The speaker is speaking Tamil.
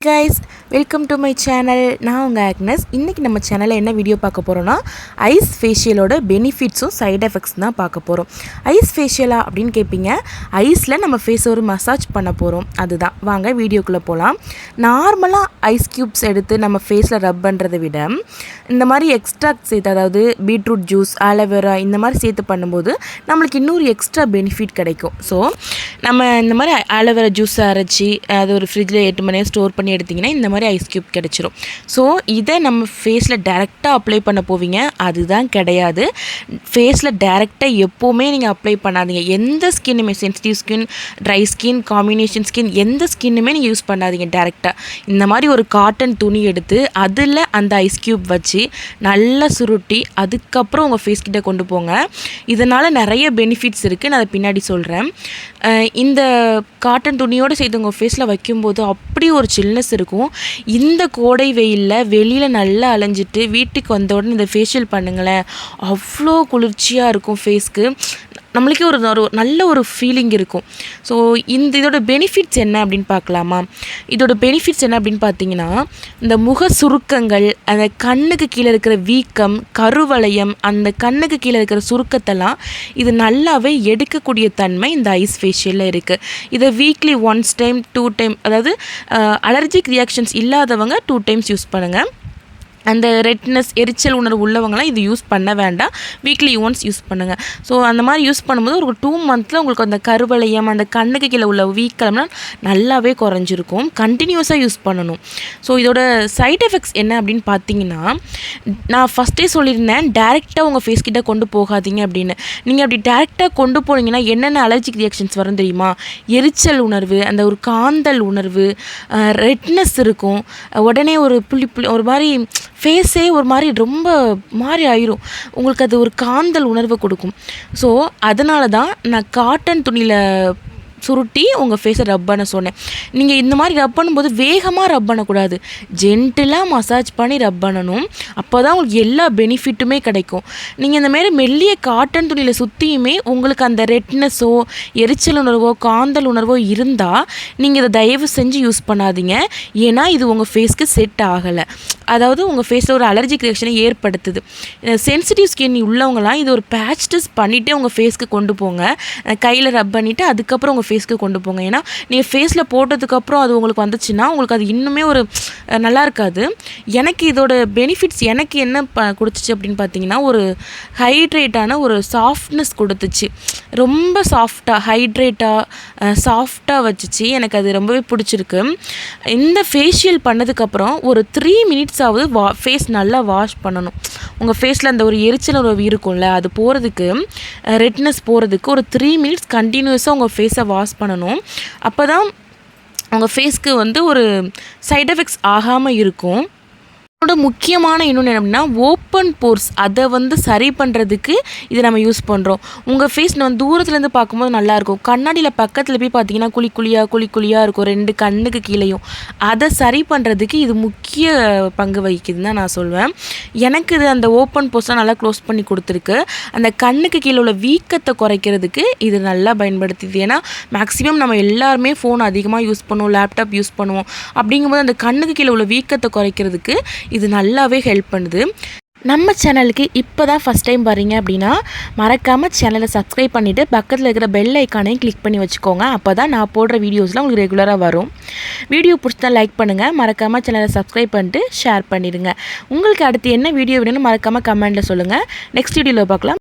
guys welcome to my channel நான் உங்கள் ஆக்னஸ் இன்றைக்கி நம்ம சேனலில் என்ன வீடியோ பார்க்க போகிறோன்னா ஐஸ் ஃபேஷியலோட பெனிஃபிட்ஸும் சைட் எஃபெக்ட்ஸ் தான் பார்க்க போகிறோம் ஐஸ் ஃபேஷியலா அப்படின்னு கேட்பீங்க ஐஸில் நம்ம ஃபேஸ் ஒரு மசாஜ் பண்ண போகிறோம் அதுதான். வாங்க வீடியோக்குள்ளே போகலாம் நார்மலாக ஐஸ் க்யூப்ஸ் எடுத்து நம்ம ஃபேஸில் ரப் பண்ணுறதை விட இந்த மாதிரி எக்ஸ்ட்ரா சேர்த்து அதாவது பீட்ரூட் ஜூஸ் ஆலோவேரா இந்த மாதிரி சேர்த்து பண்ணும்போது நம்மளுக்கு இன்னொரு எக்ஸ்ட்ரா பெனிஃபிட் கிடைக்கும். ஸோ நம்ம இந்த மாதிரி ஆலோவேரா ஜூஸ் அரைச்சி அது ஒரு ஃப்ரிட்ஜில் எட்டு மணி ஸ்டோர் பண்ணி எடுத்திங்கன்னா இந்த மாதிரி ஐஸ் க்யூப் கிடச்சிரும். ஸோ இதை நம்ம ஃபேஸில் டேரெக்டாக அப்ளை பண்ண போவீங்க. அதுதான் கிடையாது. ஃபேஸில் டேரெக்டாக எப்போவுமே நீங்கள் அப்ளை பண்ணாதீங்க. எந்த ஸ்கின்னுமே sensitive skin dry skin combination skin எந்த ஸ்கின்னுமே நீங்கள் யூஸ் பண்ணாதீங்க டேரெக்டாக இந்த மாதிரி ஒரு காட்டன் துணி எடுத்து அதில் அந்த ஐஸ் க்யூப் வச்சு நல்லா சுருட்டி அதுக்கப்புறம் உங்கள் ஃபேஸ் கிட்ட கொண்டு போங்க. இதனால் நிறைய பெனிஃபிட்ஸ் இருக்குது நான் அதை பின்னாடி சொல்கிறேன் இந்த காட்டன் துணியோடு சேர்த்து உங்கள் ஃபேஸில் வைக்கும்போது அப்படி ஒரு சில்னஸ் இருக்கும். இந்த கோடை வெயிலில் வெளியில் நல்லா அலைஞ்சிட்டு வீட்டுக்கு வந்த உடனே இந்த ஃபேஷியல் பண்ணுங்களேன். அவ்வளோ குளிர்ச்சியாக இருக்கும் ஃபேஸ்க்கு நம்மளுக்கே ஒரு ஒரு நல்ல ஒரு ஃபீலிங் இருக்கும். ஸோ இந்த இதோட பெனிஃபிட்ஸ் என்ன அப்படின்னு பார்க்கலாமா? இதோட பெனிஃபிட்ஸ் என்ன அப்படின்னு பார்த்தீங்கன்னா இந்த முக சுருக்கங்கள் அந்த கண்ணுக்கு கீழே இருக்கிற வீக்கம் கருவளையம் அந்த கண்ணுக்கு கீழே இருக்கிற சுருக்கத்தெல்லாம் இது நல்லாவே எடுக்கக்கூடிய தன்மை இந்த ஐஸ் ஃபேஷியலில் இருக்குது இதை weekly once time two time அதாவது அலர்ஜிக் ரியாக்ஷன்ஸ் இல்லாதவங்க டூ டைம்ஸ் யூஸ் பண்ணுங்கள் அந்த ரெட்னஸ் எரிச்சல் உணர்வு உள்ளவங்களாம் இது யூஸ் பண்ண வேண்டாம். வீக்லி ஒன்ஸ் யூஸ் பண்ணுங்கள் ஸோ அந்த மாதிரி யூஸ் பண்ணும்போது ஒரு டூ மந்த்தில் உங்களுக்கு அந்த கருவளையம் அந்த கண்ணுக்கு கீழே உள்ள வீக்கம்லாம் நல்லாவே குறைஞ்சிருக்கும். கண்டினியூஸாக யூஸ் பண்ணணும். ஸோ இதோட சைட் எஃபெக்ட்ஸ் என்ன அப்படின்னு பார்த்தீங்கன்னா நான் ஃபஸ்ட்டே சொல்லியிருந்தேன் டேரெக்டாக உங்கள் ஃபேஸ் கிட்ட கொண்டு போகாதீங்க அப்படின்னு. நீங்கள் அப்படி டேரெக்டாக கொண்டு போனீங்கன்னா என்னென்ன அலர்ஜிக் ரியாக்ஷன்ஸ் வரும் தெரியுமா? எரிச்சல் உணர்வு அந்த ஒரு காந்தல் உணர்வு ரெட்னஸ் இருக்கும். உடனே ஒரு புள்ளி புள்ளி ஒரு மாதிரி ஃபேஸே ஒரு மாதிரி ரொம்ப மாதிரி ஆயிரும். உங்களுக்கு அது ஒரு காந்தல் உணர்வை கொடுக்கும். ஸோ அதனால தான் நான் காட்டன் துணியில் சுருட்டி உங்கள் ஃபேஸை ரப் பண்ண சொன்னேன். நீங்கள் இந்த மாதிரி ரப் பண்ணும்போது வேகமாக ரப் பண்ணக்கூடாது. ஜென்டிலாக மசாஜ் பண்ணி ரப் பண்ணணும். அப்போ தான் உங்களுக்கு எல்லா பெனிஃபிட்டுமே கிடைக்கும். நீங்கள் இந்தமாரி மெல்லிய காட்டன் துணியில் சுற்றியுமே உங்களுக்கு அந்த ரெட்னஸோ எரிச்சல் உணர்வோ காந்தல் உணர்வோ இருந்தால் நீங்கள் இதை தயவு செஞ்சு யூஸ் பண்ணாதீங்க. ஏன்னா இது உங்கள் ஃபேஸ்க்கு செட் ஆகலை. அதாவது உங்கள் ஃபேஸில் ஒரு அலர்ஜிக் ரியாக்ஷனை ஏற்படுத்துது. சென்சிட்டிவ் ஸ்கின் உள்ளவங்களாம் இது ஒரு பேட்ச் டெஸ்ட் பண்ணிவிட்டு உங்கள் ஃபேஸ்க்கு கொண்டு போங்க. கையில் ரப் பண்ணிவிட்டு அதுக்கப்புறம் உங்கள் ஃபேஸ்க்கு கொண்டு போங்க. ஏன்னா நீங்கள் ஃபேஸில் போட்டதுக்கப்புறம் அது உங்களுக்கு வந்துச்சுன்னா உங்களுக்கு அது இன்னுமே ஒரு நல்லா இருக்காது. எனக்கு இதோட பெனிஃபிட்ஸ் எனக்கு என்ன ப கொடுத்துச்சு அப்படின்னு பார்த்தீங்கன்னா ஒரு ஹைட்ரேட்டான ஒரு சாஃப்ட்னஸ் கொடுத்துச்சு. ரொம்ப சாஃப்டாக ஹைட்ரேட்டாக சாஃப்டாக வச்சுச்சு. எனக்கு அது ரொம்பவே பிடிச்சிருக்கு. இந்த ஃபேஷியல் பண்ணதுக்கப்புறம் ஒரு த்ரீ மினிட்ஸ் மினிட்ஸாவது வா ஃபேஸ் நல்லா வாஷ் பண்ணணும். உங்கள் ஃபேஸில் அந்த ஒரு எரிச்சல் உறவு இருக்கும்ல அது போகிறதுக்கு ரெட்னஸ் போகிறதுக்கு ஒரு த்ரீ மினிட்ஸ் கண்டினியூஸாக உங்கள் ஃபேஸை வாஷ் பண்ணணும். அப்போ தான் உங்கள் ஃபேஸ்க்கு வந்து ஒரு சைட் எஃபெக்ட்ஸ் ஆகாமல் இருக்கும். இதோட முக்கியமான இன்னொன்று என்ன அப்படின்னா ஓப்பன் போர்ஸ் அதை வந்து சரி பண்ணுறதுக்கு இதை நம்ம யூஸ் பண்ணுறோம் உங்கள் ஃபேஸ் நம்ம தூரத்துலேருந்து பார்க்கும்போது நல்லாயிருக்கும். கண்ணாடியில் பக்கத்தில் போய் பார்த்தீங்கன்னா குழி குழியாக குழி குழியாக இருக்கும். ரெண்டு கண்ணுக்கு கீழேயும். அதை சரி பண்ணுறதுக்கு இது முக்கிய பங்கு வகிக்குதுன்னு தான் நான் சொல்வேன். எனக்கு இது அந்த ஓப்பன் போர்ஸ்லாம் நல்லா க்ளோஸ் பண்ணி கொடுத்துருக்கு. அந்த கண்ணுக்கு கீழே உள்ள வீக்கத்தை குறைக்கிறதுக்கு இது நல்லா பயன்படுத்துது. ஏன்னா மேக்ஸிமம் நம்ம எல்லாருமே ஃபோன் அதிகமாக யூஸ் பண்ணுவோம் லேப்டாப் யூஸ் பண்ணுவோம். அப்படிங்கும்போது அந்த கண்ணுக்கு கீழே உள்ள வீக்கத்தை குறைக்கிறதுக்கு இது நல்லாவே ஹெல்ப் பண்ணுது. நம்ம சேனலுக்கு இப்போ தான் ஃபஸ்ட் டைம் வரீங்க அப்படின்னா மறக்காமல் சேனலை சப்ஸ்கிரைப் பண்ணிவிட்டு பக்கத்தில் இருக்கிற பெல் ஐக்கானையும் கிளிக் பண்ணி வச்சுக்கோங்க. அப்போ தான் நான் போடுற வீடியோஸ்லாம் உங்களுக்கு ரெகுலராக வரும். வீடியோ பிடிச்சா லைக் பண்ணுங்கள் மறக்காமல் சேனலை சப்ஸ்கிரைப் பண்ணிட்டு ஷேர் பண்ணிடுங்க. உங்களுக்கு அடுத்து என்ன வீடியோ வேணும்னு மறக்காமல் கமெண்ட்டில் சொல்லுங்கள் நெக்ஸ்ட் வீடியோவில் பார்க்கலாம்.